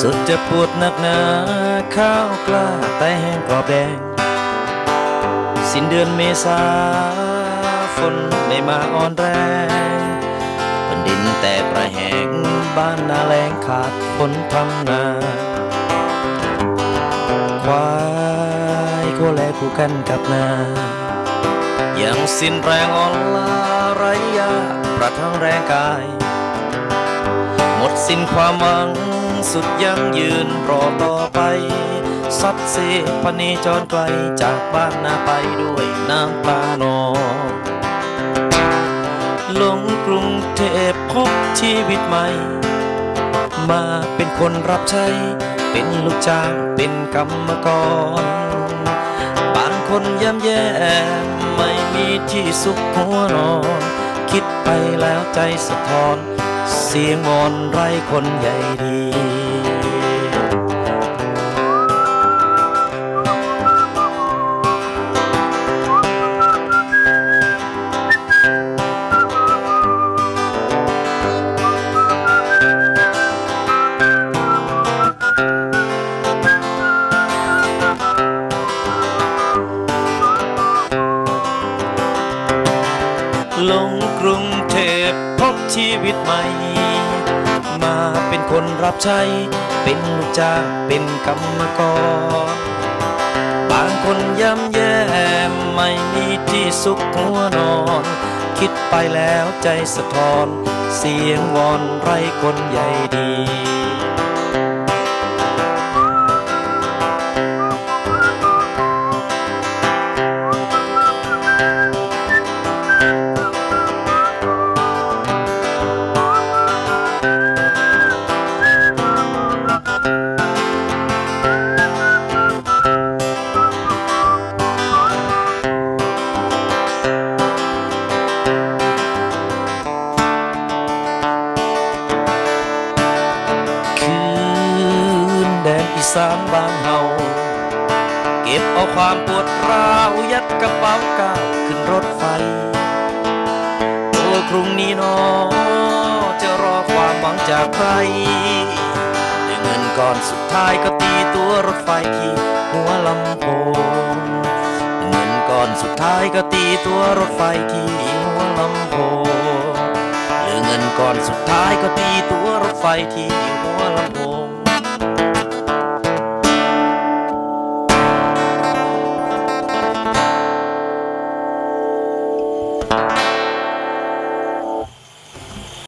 สุดจะปวดหนักหนาข้าวกล้าแต่แห้งกรอบแดง สิ้นเดือนเมษาฝนไม่มาอ่อนแรงแผ่นดินแตกระแหงบ้านนาแรงขาดฝนทำนาควายโคแลคู่กันกับนายังสิ้นแรงอ่อนล้าไรยาประทังแรงกาย สิ้นความหวังสุดยังยืนรอต่อไปสัดเสพเนจรไกลจากบ้านนาไปด้วยน้ำตานองลงกรุงเทพพบชีวิตใหม่ มาเป็นคนรับใช้ เป็นลูกจ้างเป็นกรรมกร บางคนย่ำแย่ไม่มีที่สุขหัวนอน คิดไปแล้วใจสะท้อน สียงวอนไรคนใหญ่ดี ลงกรุงเทพพบชีวิตใหม่ มาเป็นคนรับใช้ เป็นลูกจ้างเป็นกรรมกร บางคนย่ำแย่ไม่มีที่สุขหัวนอน คิดไปแล้วใจสะท้อน เสียงวอนไรคนใหญ่ดี อีสานบ้านเฮาเก็บเอาความปวดร้าวยัดกระเป๋าก้าวขึ้นรถไฟโอ้กรุงนี้นอจะรอความหวังจากใครด้เงินก่อนสุดท้ายก็ตีตัวรถไฟที่หัวลำโพงเงินก่อนสุดท้ายก็ตีตัวรถไฟที่หัวลำโพงหรือเงินก่อนสุดท้ายก็ตีตัวรถไฟที่หัวลำโพง